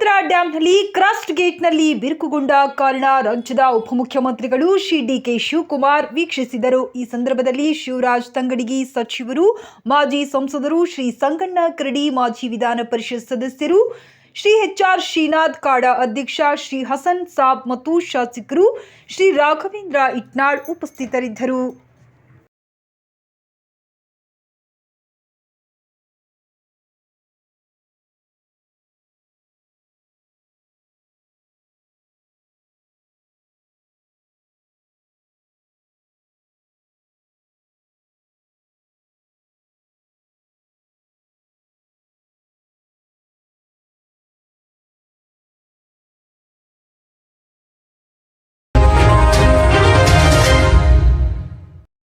ಬೆಳಗಾವಿನಲ್ಲಿ crust ಗೇಟ್ನಲ್ಲಿ ಬಿರುಕುಗೊಂಡ ಕಾರಣ ರಾಜ್ಯದ ಉಪಮುಖ್ಯಮಂತ್ರಿಗಳು ಶ್ರೀ ಡಿಕೆ ಶಿವಕುಮಾರ್ ವೀಕ್ಷಿಸಿದರು. ಈ ಸಂದರ್ಭದಲ್ಲಿ ಶಿವರಾಜ್ ತಂಗಡಗಿ ಸಚಿವರು, ಮಾಜಿ ಸಂಸದರು ಶ್ರೀ ಸಂಗಣ್ಣ ಕರಡಿ, ಮಾಜಿ ವಿಧಾನ ಪರಿಷತ್ ಸದಸ್ಯರು ಶ್ರೀ ಎಚ್ಆರ್ ಶ್ರೀನಾಥ್, ಕಾಡ ಅಧ್ಯಕ್ಷ ಶ್ರೀ ಹಸನ್ ಸಾಬ್ ಮತ್ತು ಶಾಸಕರು ಶ್ರೀ ರಾಘವೇಂದ್ರ ಇಟ್ನಾಳ್ ಉಪಸ್ಥಿತರಿದ್ದರು.